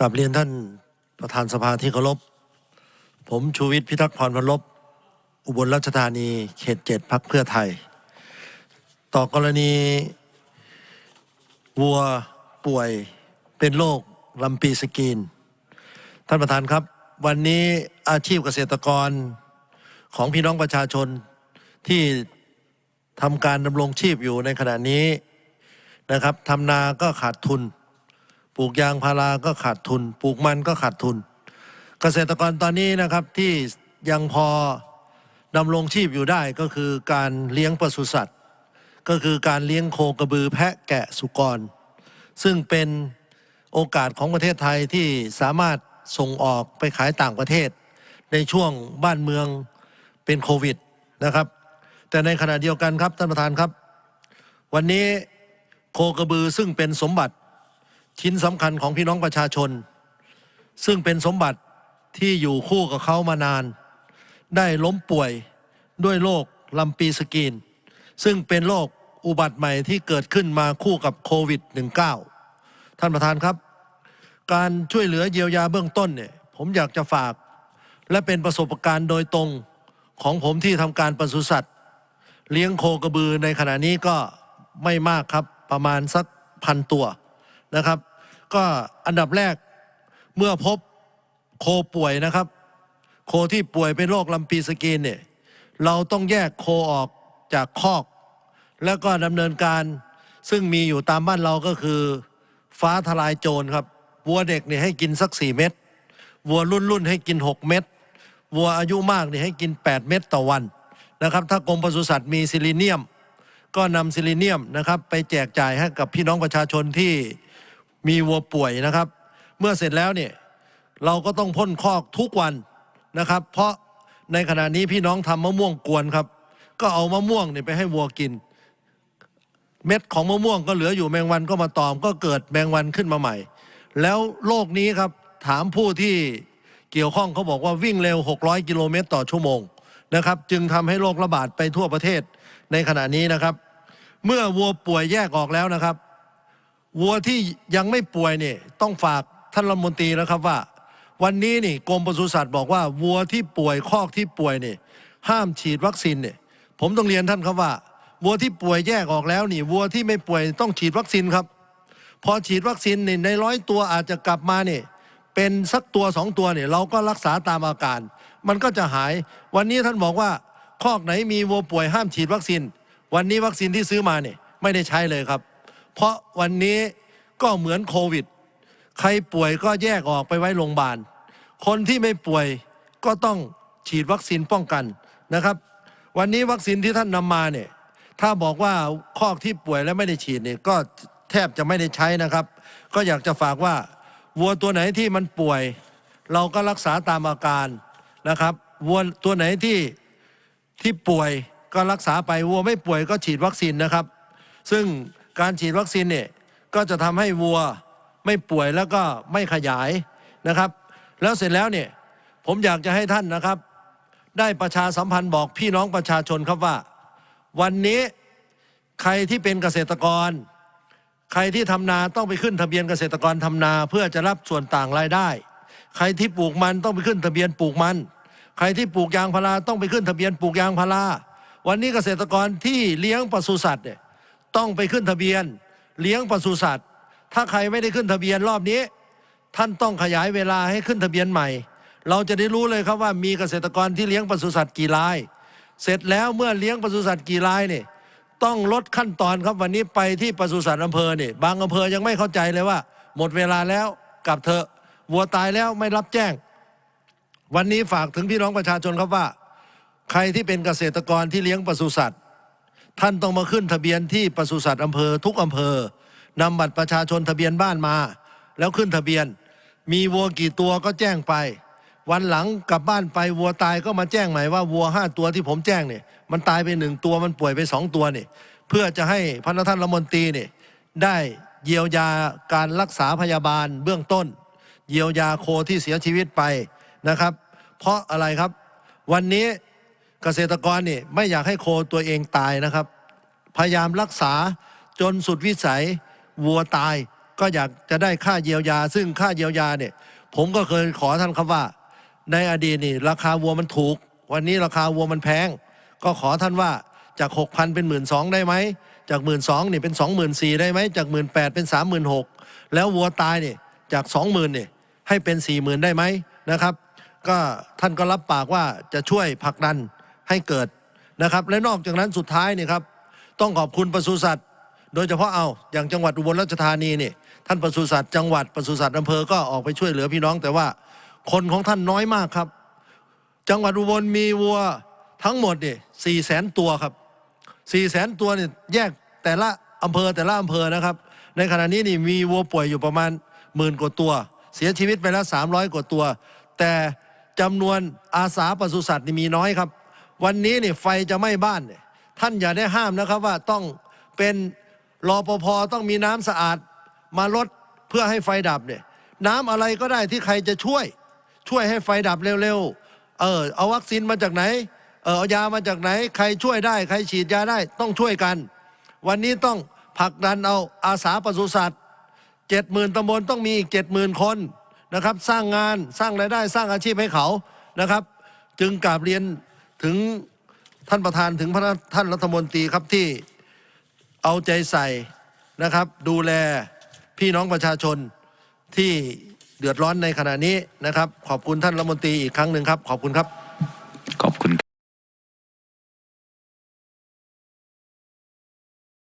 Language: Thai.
กับเรียนท่านประธานสภาที่เคารพ ผมชูวิทย์พิทักษ์พรพันลบ อุบลราชธานี เขตเจ็ดพักเพื่อไทย ต่อกรณีวัวป่วยเป็นโรคลำปีสกีน ท่านประธานครับ วันนี้อาชีพเกษตรกรของพี่น้องประชาชนที่ทำการดำรงชีพอยู่ในขณะนี้นะครับทำนาก็ขาดทุน ปลูกยางพาราก็ขาดทุน ปลูกมันก็ขาดทุน เกษตรกรตอนนี้นะครับที่ยังพอดำรงชีพอยู่ได้ก็คือการเลี้ยงปศุสัตว์ ก็คือการเลี้ยงโคกระบือแพะแกะสุกร ซึ่งเป็นโอกาสของประเทศไทยที่สามารถส่งออกไปขายต่างประเทศ ในช่วงบ้านเมืองเป็นโควิดนะครับ แต่ในขณะเดียวกันครับท่านประธานครับ วันนี้โคกระบือซึ่งเป็นสมบัติ ชิ้นสำคัญของพี่น้องประชาชน ซึ่งเป็นสมบัติที่อยู่คู่กับเขามานาน ได้ล้มป่วยด้วยโรคลำปีสกีน ซึ่งเป็นโรคอุบัติใหม่ที่เกิดขึ้นมาคู่กับโควิด -19 ท่านประธานครับ การช่วยเหลือเยียวยาเบื้องต้นเนี่ยผมอยากจะฝาก และเป็นประสบการณ์โดยตรงของผมที่ทำการปศุสัตว์ เลี้ยงโคกระบือในขณะนี้ก็ไม่มากครับประมาณสักพันตัวนะครับ ก็อันดับแรกเมื่อพบโคป่วยนะครับ โคที่ป่วยเป็นโรคลำปีสกีนเนี่ยเราต้องแยกโคออกจากคอก แล้วก็ดำเนินการซึ่งมีอยู่ตามบ้านเราก็คือ ฟ้าทลายโจรครับวัวเด็กเนี่ยให้กินสักสี่เม็ดวัวรุ่นรุ่นๆให้กินหกเม็ดวัวอายุมากเนี่ยให้กินแปดเม็ดต่อวันนะครับ ถ้ากรมปศุสัตว์มีซิลิเนียม ก็นำซิลิเนียมนะครับ ไปแจกจ่ายให้กับพี่น้องประชาชนที่ มีวัวป่วยนะครับ เมื่อเสร็จแล้วเนี่ยเราก็ต้องพ่นคอกทุกวันนะครับ เพราะในขณะนี้พี่น้องทำมะม่วงกวนครับ ก็เอามะม่วงเนี่ยไปให้วัวกิน เม็ดของมะม่วงก็เหลืออยู่แมงวันก็มาตอม ก็เกิดแมงวันขึ้นมาใหม่ แล้วโรคนี้ครับถามผู้ที่เกี่ยวข้องเขาบอกว่าวิ่งเร็ว 600 กิโลเมตรต่อชั่วโมงนะครับ จึงทำให้โรคระบาดไปทั่วประเทศในขณะนี้นะครับ เมื่อวัวป่วยแยกออกแล้วนะครับ วัวที่ยังไม่ป่วยเนี่ยต้องฝากท่านรัฐมนตรีนะครับว่า วันนี้นี่กรมปศุสัตว์บอกว่าวัวที่ป่วยคอกที่ป่วยเนี่ยห้ามฉีดวัคซีนเนี่ยผมต้องเรียนท่านครับว่า วัวที่ป่วยแยกออกแล้วนี่วัวที่ไม่ป่วยต้องฉีดวัคซีนครับ พอฉีดวัคซีนนี่ในร้อยตัวอาจจะกลับมาเนี่ยเป็นสักตัวสองตัวเนี่ยเราก็รักษาตามอาการ มันก็จะหาย วันนี้ท่านบอกว่า คอกไหนมีวัวป่วยห้ามฉีดวัคซีน วันนี้วัคซีนที่ซื้อมาเนี่ยไม่ได้ใช้เลยครับ เพราะวันนี้ก็เหมือนโควิด ใครป่วยก็แยกออกไปไว้โรงพยาบาล คนที่ไม่ป่วยก็ต้องฉีดวัคซีนป้องกันนะครับ วันนี้วัคซีนที่ท่านนำมาเนี่ยถ้าบอกว่าคอกที่ป่วยแล้วไม่ได้ฉีดเนี่ยก็แทบจะไม่ได้ใช้นะครับ ก็อยากจะฝากว่าวัวตัวไหนที่มันป่วย เราก็รักษาตามอาการนะครับวัวตัวไหนที่ที่ป่วยก็รักษาไปวัวไม่ป่วยก็ฉีดวัคซีนนะครับ ซึ่ง การฉีดวัคซีนเนี่ยก็จะทำให้วัวไม่ป่วยแล้วก็ไม่ขยายนะครับ แล้วเสร็จแล้วเนี่ยผมอยากจะให้ท่านนะครับ ได้ประชาสัมพันธ์บอกพี่น้องประชาชนครับว่า วันนี้ใครที่เป็นเกษตรกร ใครที่ทำนาต้องไปขึ้นทะเบียนเกษตรกรทำนาเพื่อจะรับส่วนต่างรายได้ ใครที่ปลูกมันต้องไปขึ้นทะเบียนปลูกมัน ใครที่ปลูกยางพาราต้องไปขึ้นทะเบียนปลูกยางพาราวันนี้เกษตรกรที่เลี้ยงปศุสัตว์เนี่ย ต้องไปขึ้นทะเบียน เลี้ยงปศุสัตว์ ถ้าใครไม่ได้ขึ้นทะเบียนรอบนี้ ท่านต้องขยายเวลาให้ขึ้นทะเบียนใหม่ เราจะได้รู้เลยครับว่ามีเกษตรกรที่เลี้ยงปศุสัตว์กี่ราย เสร็จแล้วเมื่อเลี้ยงปศุสัตว์กี่รายเนี่ยต้องลดขั้นตอนครับวันนี้ไปที่ปศุสัตว์อำเภอเนี่ยบางอำเภอยังไม่เข้าใจเลยว่า หมดเวลาแล้วกลับเถอะวัวตายแล้วไม่รับแจ้ง วันนี้ฝากถึงพี่น้องประชาชนครับว่า ใครที่เป็นเกษตรกรที่เลี้ยงปศุสัตว์ ท่านต้องมาขึ้นทะเบียนที่ปศุสัตว์อำเภอทุกอำเภอนำบัตรประชาชนทะเบียนบ้านมา แล้วขึ้นทะเบียน มีวัวกี่ตัวก็แจ้งไป วันหลังกลับบ้านไปวัวตายก็มาแจ้งใหม่ว่าวัวห้าตัวที่ผมแจ้งเนี่ยมันตายไปหนึ่งตัวมันป่วยไปสองตัวเนี่ยเพื่อจะให้พระท่านรัฐมนตรีเนี่ยได้เยียวยาการรักษาพยาบาลเบื้องต้น เยียวยาโคที่เสียชีวิตไปนะครับ เพราะอะไรครับ วันนี้ เกษตรกรนี่ไม่อยากให้โคตัวเองตายนะครับ พยายามรักษาจนสุดวิสัยวัวตายก็อยากจะได้ค่าเยียวยา ซึ่งค่าเยียวยาเนี่ย ผมก็เคยขอท่านครับว่า ในอดีตนี่ราคาวัวมันถูก วันนี้ราคาวัวมันแพง ก็ขอท่านว่าจากหกพันเป็นหมื่นสองได้ไหมจากหมื่นสองนี่เป็นสองหมื่นสี่ได้ไหมจากหมื่นแปดเป็นสามหมื่นหกแล้ววัวตายเนี่ยจากสองหมื่นเนี่ยให้เป็นสี่หมื่นได้ไหมนะครับ ก็ท่านก็รับปากว่าจะช่วยผลักดัน ให้เกิดนะครับ และนอกจากนั้นสุดท้ายเนี่ยครับต้องขอบคุณปศุสัตว์ โดยเฉพาะเอาอย่างจังหวัดอุบลราชธานีเนี่ยท่านปศุสัตว์จังหวัดปศุสัตว์อำเภอก็ออกไปช่วยเหลือพี่น้อง แต่ว่าคนของท่านน้อยมากครับ จังหวัดอุบลมีวัวทั้งหมดเนี่ยสี่แสนตัวครับสี่แสนตัวเนี่ยแยกแต่ละอำเภอแต่ละอำเภอนะครับ ในขณะนี้นี่มีวัวป่วยอยู่ประมาณหมื่นกว่าตัว เสียชีวิตไปแล้วสามร้อยกว่าตัว แต่จำนวนอาสาปศุสัตว์นี่มีน้อยครับ วันนี้เนี่ยไฟจะไหม้บ้านเนี่ยท่านอย่าได้ห้ามนะครับว่าต้องเป็นรอปภต้องมีน้ำสะอาดมาลดเพื่อให้ไฟดับเนี่ยน้ำอะไรก็ได้ที่ใครจะช่วย ช่วยให้ไฟดับเร็วๆเออเอาวัคซีนมาจากไหนเออเอายามาจากไหน ใครช่วยได้ ใครฉีดยาได้ต้องช่วยกัน วันนี้ต้องผลักดันเอาอาสาปศุสัตว์เจ็ดหมื่นตำบลต้องมีอีกเจ็ดหมื่นคนนะครับ สร้างงานสร้างรายได้สร้างอาชีพให้เขานะครับ จึงกราบเรียน ถึงท่านประธานถึงพระท่านรัฐมนตรีครับที่เอาใจใส่นะครับ ดูแลพี่น้องประชาชนที่เดือดร้อนในขณะนี้นะครับ ขอบคุณท่านรัฐมนตรีอีกครั้งหนึ่งครับ ขอบคุณครับ